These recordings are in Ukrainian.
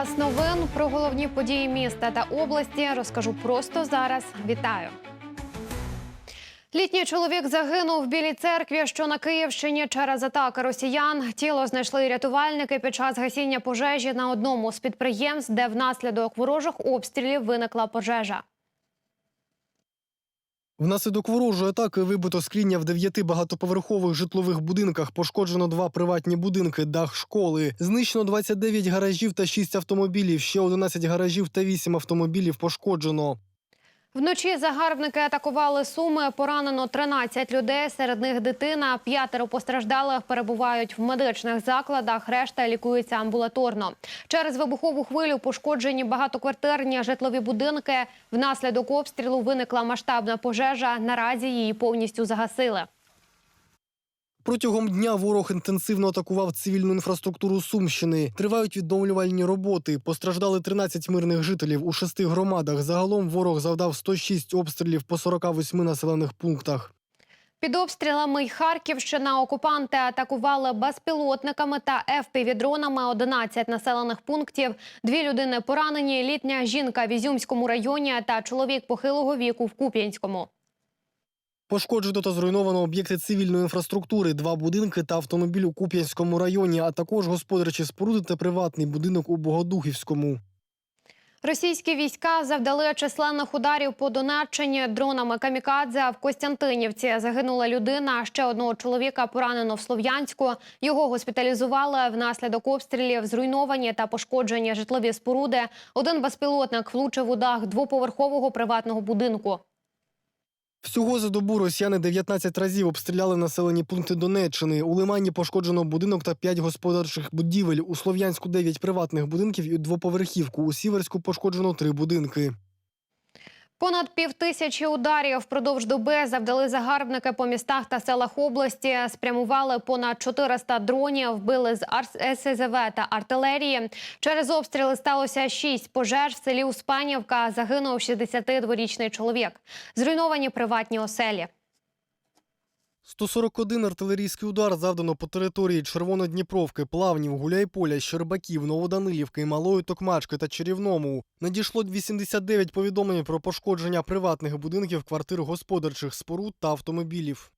Час новин про головні події міста та області розкажу просто зараз. Вітаю. Літній чоловік загинув в Білій церкві, що на Київщині через атаки росіян. Тіло знайшли рятувальники під час гасіння пожежі на одному з підприємств, де внаслідок ворожих обстрілів виникла пожежа. Внаслідок ворожої атаки вибито скріння в дев'яти багатоповерхових житлових будинках. Пошкоджено два приватні будинки, дах школи. Знищено 29 гаражів та 6 автомобілів. Ще 11 гаражів та 8 автомобілів пошкоджено. Вночі загарбники атакували суми. Поранено 13 людей. Серед них дитина. П'ятеро постраждалих перебувають в медичних закладах. Решта лікується амбулаторно. Через вибухову хвилю пошкоджені багатоквартирні житлові будинки. Внаслідок обстрілу виникла масштабна пожежа. Наразі її повністю загасили. Протягом дня ворог інтенсивно атакував цивільну інфраструктуру Сумщини. Тривають відновлювальні роботи. Постраждали 13 мирних жителів у шести громадах. Загалом ворог завдав 106 обстрілів по 48 населених пунктах. Під обстрілами й Харківщина окупанти атакували безпілотниками та ФПВ-дронами 11 населених пунктів. Дві людини поранені. Літня жінка в Ізюмському районі та чоловік похилого віку в Куп'янському. Пошкоджено та зруйновано об'єкти цивільної інфраструктури, два будинки та автомобіль у Куп'янському районі, а також господарчі споруди та приватний будинок у Богодухівському. Російські війська завдали численних ударів по Донеччині дронами камікадзе в Костянтинівці. Загинула людина. Ще одного чоловіка поранено в Слов'янську. Його госпіталізували внаслідок обстрілів, зруйновані та пошкоджені житлові споруди. Один безпілотник влучив у дах двоповерхового приватного будинку. Всього за добу росіяни 19 разів обстріляли населені пункти Донеччини. У Лимані пошкоджено будинок та 5 господарчих будівель. У Слов'янську 9 приватних будинків і двоповерхівку. У Сіверську пошкоджено 3 будинки. Понад півтисячі ударів впродовж доби завдали загарбники по містах та селах області. Спрямували понад 400 дронів, вбили з СЗВ та артилерії. Через обстріли сталося 6 пожеж в селі Успанівка. Загинув 62-річний чоловік. Зруйновані приватні оселі. 141 артилерійський удар завдано по території Червонодніпровки, Плавнів, Гуляйполя, Щербаків, Новоданилівки, Малої Токмачки та Чарівному. Надійшло 89 повідомлень про пошкодження приватних будинків, квартир господарчих споруд та автомобілів.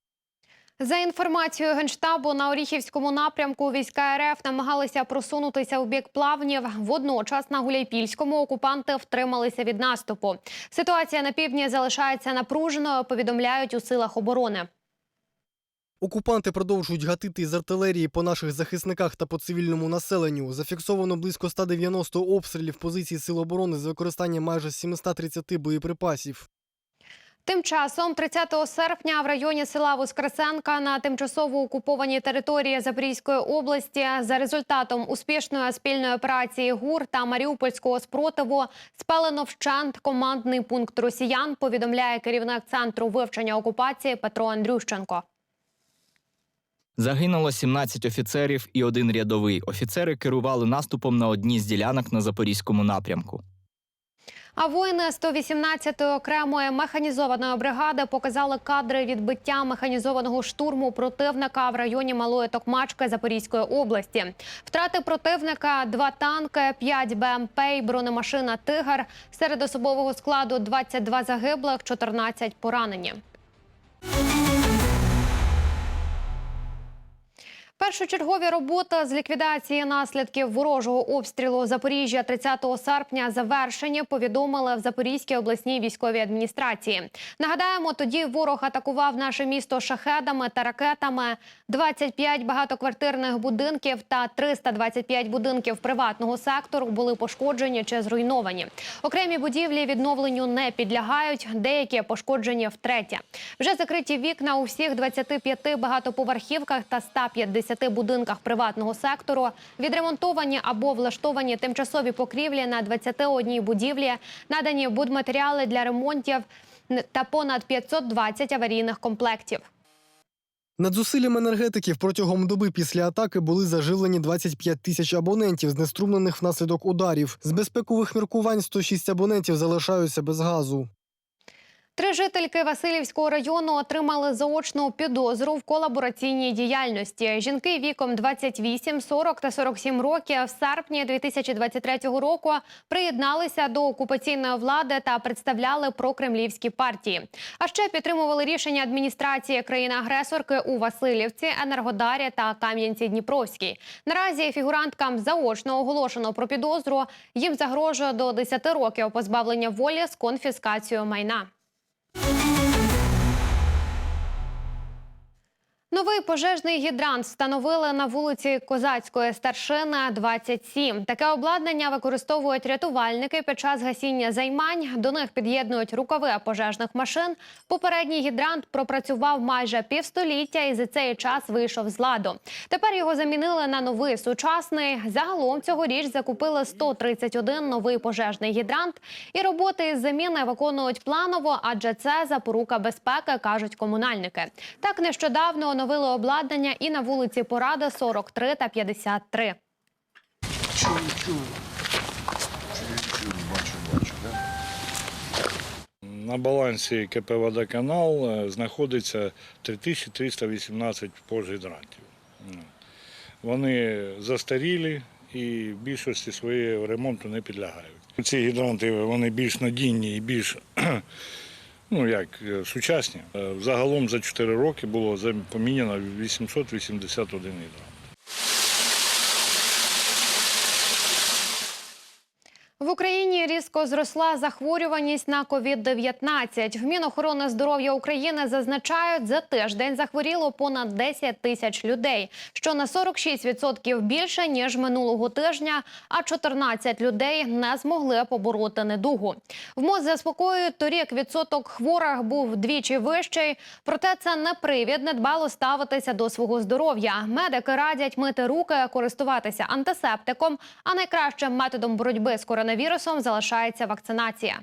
За інформацією генштабу на Оріхівському напрямку війська РФ намагалися просунутися у бік плавнів. Водночас на Гуляйпільському окупанти втрималися від наступу. Ситуація на півдні залишається напруженою. Повідомляють у силах оборони. Окупанти продовжують гатити із артилерії по наших захисниках та по цивільному населенню. Зафіксовано близько 190 обстрілів позицій сил оборони з використанням майже 730 боєприпасів. Тим часом, 30 серпня, в районі села Воскресенка на тимчасово окупованій території Запорізької області за результатом успішної спільної операції ГУР та Маріупольського спротиву спалено вщент командний пункт росіян. Повідомляє керівник центру вивчення окупації Петро Андрющенко. Загинуло 17 офіцерів і один рядовий. Офіцери керували наступом на одній з ділянок на запорізькому напрямку. А воїни 118-ї окремої механізованої бригади показали кадри відбиття механізованого штурму противника в районі Малої Токмачки Запорізької області. Втрати противника два танки, 5 БМП і бронемашина Тигр. Серед особового складу 22 загиблих, 14 поранені. Першочергові роботи з ліквідації наслідків ворожого обстрілу Запоріжжя 30 серпня завершені. Повідомили в Запорізькій обласній військовій адміністрації. Нагадаємо, тоді ворог атакував наше місто шахедами та ракетами. 25 багатоквартирних будинків та 325 будинків приватного сектору були пошкоджені чи зруйновані. Окремі будівлі відновленню не підлягають, деякі пошкоджені втретє. Вже закриті вікна у всіх 25 багатоповерхівках та 150 будинках приватного сектору. Відремонтовані або влаштовані тимчасові покрівлі на 21 будівлі, надані будматеріали для ремонтів та понад 520 аварійних комплектів. Над зусиллям енергетиків протягом доби після атаки були заживлені 25 тисяч абонентів, знеструмлених внаслідок ударів. З безпекових міркувань 106 абонентів залишаються без газу. Три жительки Васильівського району отримали заочну підозру в колабораційній діяльності. Жінки віком 28, 40 та 47 років в серпні 2023 року приєдналися до окупаційної влади та представляли прокремлівські партії. А ще підтримували рішення адміністрації країни-агресорки у Васильівці, Енергодарі та Кам'янці-Дніпровській. Наразі фігуранткам заочно оголошено про підозру. Їм загрожує до 10 років позбавлення волі з конфіскацією майна. Новий пожежний гідрант встановили на вулиці Козацької старшина 27. Таке обладнання використовують рятувальники під час гасіння займань. До них під'єднують рукави пожежних машин. Попередній гідрант пропрацював майже півстоліття і за цей час вийшов з ладу. Тепер його замінили на новий сучасний. Загалом цьогоріч закупили 131 новий пожежний гідрант. І роботи із заміни виконують планово, адже це запорука безпеки, кажуть комунальники. Так нещодавно оновили обладнання і на вулиці Порада 43 та 53. Чую, чую. На балансі КП «Водоканал» е, знаходиться 3318 пожгідрантів. Ну, Вони застарілі і в більшості своєї ремонту не підлягають. Ці гідранти вони більш надійні і більш ну, як, е, сучасні. Е, Загалом за 4 роки було поміняно 881 гідрант. В Україні різко зросла захворюваність на COVID-19. В Мінохорони здоров'я України зазначають, за тиждень захворіло понад 10 тисяч людей, що на 46% більше ніж минулого тижня. А 14 людей не змогли побороти недугу. В МОЗ заспокоюють, торік відсоток хворих був вдвічі вищий. Проте це не привід недбало ставитися до свого здоров'я. Медики радять мити руки, користуватися антисептиком. А найкращим методом боротьби з коронавірусом залишається вакцинація.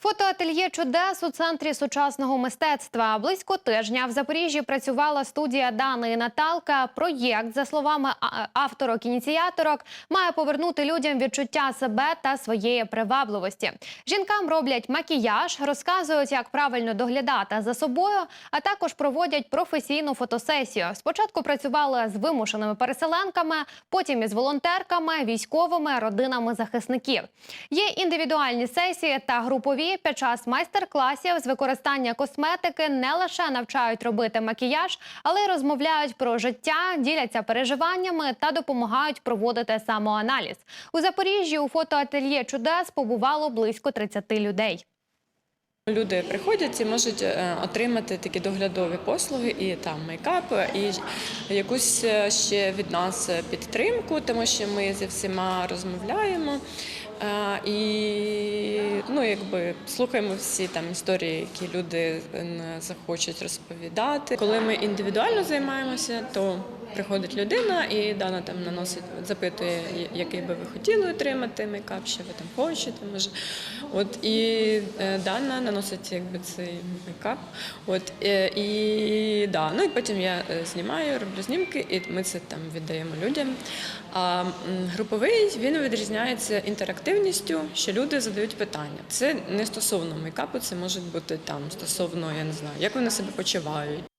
Фотоательє чудес у центрі сучасного мистецтва. Близько тижня в Запоріжжі працювала студія Дани і Наталка. Проєкт, за словами авторок ініціаторок, має повернути людям відчуття себе та своєї привабливості. Жінкам роблять макіяж, розказують, як правильно доглядати за собою, а також проводять професійну фотосесію. Спочатку працювали з вимушеними переселенками, потім із волонтерками, військовими, родинами захисників. Є індивідуальні сесії та групові. Під час майстер-класів з використання косметики не лише навчають робити макіяж, але й розмовляють про життя, діляться переживаннями та допомагають проводити самоаналіз. У Запоріжжі у фотоательє чудес побувало близько 30 людей. Люди приходять і можуть е, отримати такі доглядові послуги, і там мейкап, і якусь е, ще від нас підтримку, тому що ми зі всіма розмовляємо. е, І ну, якби слухаємо всі там історії, які люди е, захочуть розповідати. Коли ми індивідуально займаємося, то приходить людина і дана там наносить, запитує, який би ви хотіли отримати мейкап, що ви там хочете, може. От і е, Дана наносить якби цей мейкап. От е, і да, ну і потім я е, знімаю, роблю знімки, і ми це там віддаємо людям. А груповий він відрізняється інтерактивністю, що люди задають питання. Це не стосовно мейкапу, це може бути там стосовно, я не знаю, як вони себе почувають.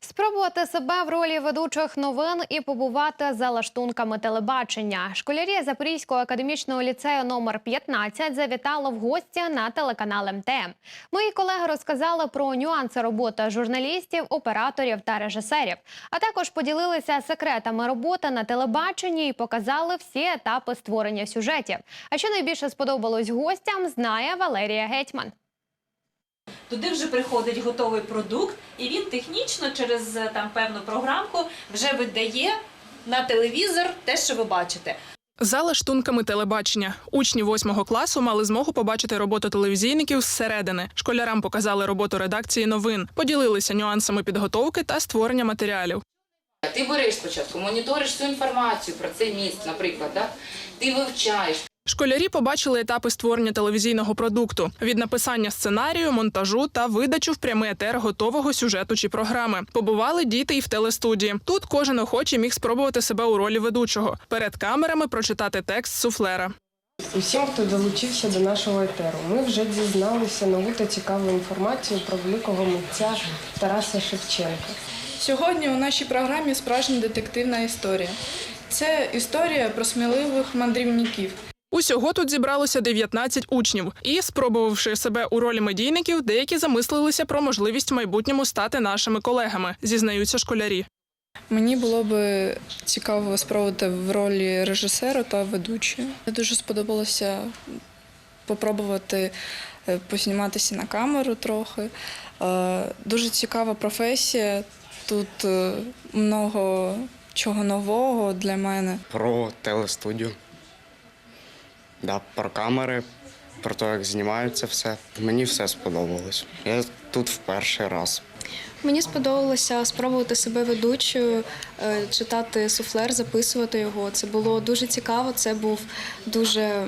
Спробувати себе в ролі ведучих новин і побувати за лаштунками телебачення. Школярі Запорізького академічного ліцею номер 15 завітали в гості на телеканал МТМ. Мої колеги розказали про нюанси роботи журналістів, операторів та режисерів, а також поділилися секретами роботи на телебаченні і показали всі етапи створення сюжетів. А що найбільше сподобалось гостям, знає Валерія Гетьман. Туди вже приходить готовий продукт, і він технічно через е, там певну програмку вже видає на телевізор те, що ви бачите. За лаштунками телебачення учні восьмого класу мали змогу побачити роботу телевізійників зсередини. Школярам показали роботу редакції новин, поділилися нюансами підготовки та створення матеріалів. Ти береш спочатку, моніториш всю інформацію про цей міст, наприклад, да? ти вивчаєш. Школярі побачили етапи створення телевізійного продукту від написання сценарію, монтажу та видачу в прямий етер готового сюжету чи програми. Побували діти і в телестудії. Тут кожен охочий міг спробувати себе у ролі ведучого перед камерами прочитати текст суфлера. Усім, хто долучився до нашого етеру, ми вже дізналися нову та цікаву інформацію про великого митця Тараса Шевченка. Сьогодні у нашій програмі справжня детективна історія. Це історія про сміливих мандрівників. Усього тут зібралося 19 учнів, і, спробувавши себе у ролі медійників, деякі замислилися про можливість в майбутньому стати нашими колегами, зізнаються школярі. Мені було би цікаво спробувати в ролі режисера та ведучої. Мені дуже сподобалося попробувати е, на камеру трохи. Е, Дуже цікава професія. Тут е, много чого нового для мене. про телестудію. Да, про камери, про те, як знімаються все. Мені все сподобалось. Я тут в перший раз. Мені сподобалося спробувати себе ведучою, е, читати суфлер, записувати його. Це було дуже цікаво. Це був дуже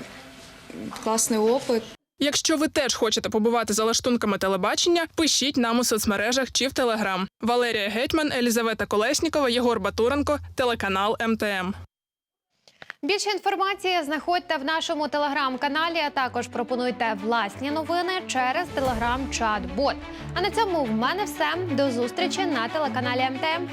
класний опит. Якщо ви теж хочете побувати за лаштунками телебачення, пишіть нам у соцмережах чи в Телеграм. Валерія Гетьман, Елізавета Колеснікова, Єгор Батуренко, телеканал МТМ. Більше інформації знаходьте в нашому телеграм-каналі. А також пропонуйте власні новини через телеграм-чат-бот. А на цьому в мене все. До зустрічі на телеканалі МТМ.